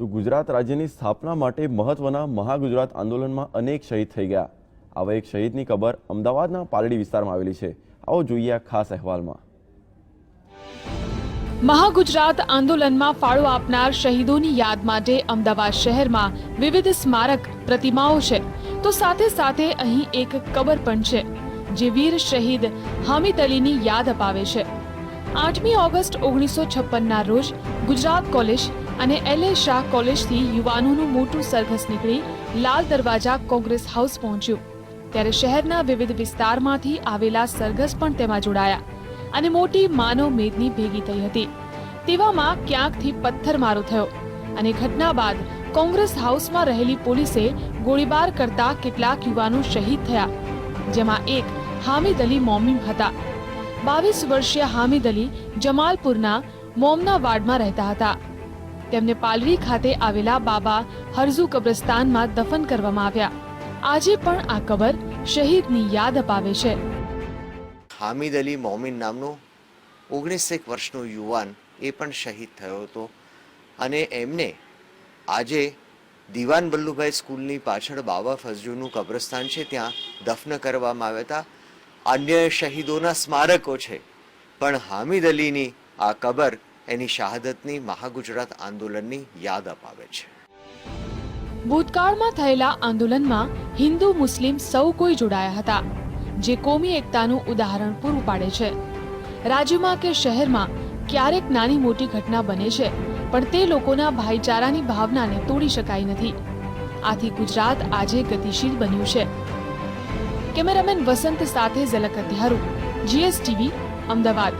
તો ગુજરાત રાજ્યની સ્થાપના માટે મહત્વના મહાગુજરાત આંદોલનમાં અનેક શહીદ થઈ ગયા. આવા એક શહીદની કબર અમદાવાદના પાલડી વિસ્તારમાં આવેલી છે. આવો જોઈએ આ ખાસ અહેવાલમાં. મહાગુજરાત આંદોલનમાં ફાળો આપનાર શહીદોની યાદ માટે અમદાવાદ શહેરમાં વિવિધ સ્મારક પ્રતિમાઓ છે. તો સાથે સાથે અહીં એક કબર પણ છે, જે વીર શહીદ હામિદ અલીની યાદ અપાવે છે. આઠમી ઓગસ્ટ ઓગણીસો છપ્પનના રોજ ગુજરાત કોલેજ અને એલ એ શાહ કોલેજથી યુવાનોનું મોટું સરઘસ નીકળી લાલ દરવાજા કોંગ્રેસ હાઉસ પહોંચ્યું. ત્યારે શહેરના વિવિધ વિસ્તારમાંથી આવેલા સરઘસ પણ તેમાં જોડાયા અને મોટી માનવ મેદની ભેગી થઈ હતી. તેવામાં ક્યાંકથી પથ્થરમારો થયો અને ઘટના બાદ કોંગ્રેસ હાઉસમાં રહેલી પોલીસે ગોળીબાર કરતા કેટલાક યુવાનો શહીદ થયા, જેમાં એક હામિદ અલી મોમીમ હતા. બાવીસ વર્ષીય હામિદ અલી જમાલપુરના મોમના વાર્ડમાં રહેતા હતા. તેમને પાલવી ખાતે આવેલા બાબા હરઝુ કબ્રસ્તાનમાં દફન કરવામાં આવ્યા. આજે પણ આ કબર શહીદની યાદ અપાવે છે. હામિદ અલી મોમિન નામનો ઓગણીસેક વર્ષનો યુવાન એ પણ શહીદ થયો હતો અને એમને આજે દિવાન વલ્લુભાઈ સ્કૂલની પાછળ બાબા ફઝલુનું કબ્રસ્તાન છે, ત્યાં દફન કરવામાં આવ્યા હતા. અન્ય શહીદોના સ્મારકો છે. પણ હામિદ અલીની આ કબર એની શહાદતની મહાગુજરાત આંદોલનની યાદ અપાવે છે. ભૂતકાળમાં થયેલા આંદોલનમાં હિન્દુ મુસ્લિમ સૌ કોઈ જોડાયા હતા, જે કોમી એકતાનું ઉદાહરણ પૂરું પાડે છે. રાજ્યમાં કે શહેરમાં ક્યારેક નાની મોટી ઘટના બને છે, પણ તે લોકોના ભાઈચારાની ભાવનાને તોડી શકાય નથી. આથી ગુજરાત આજે ગતિશીલ બન્યું છે. કેમેરામેન વસંત સાથે ઝલક હત્યારું. જીએસટીવી અમદાવાદ.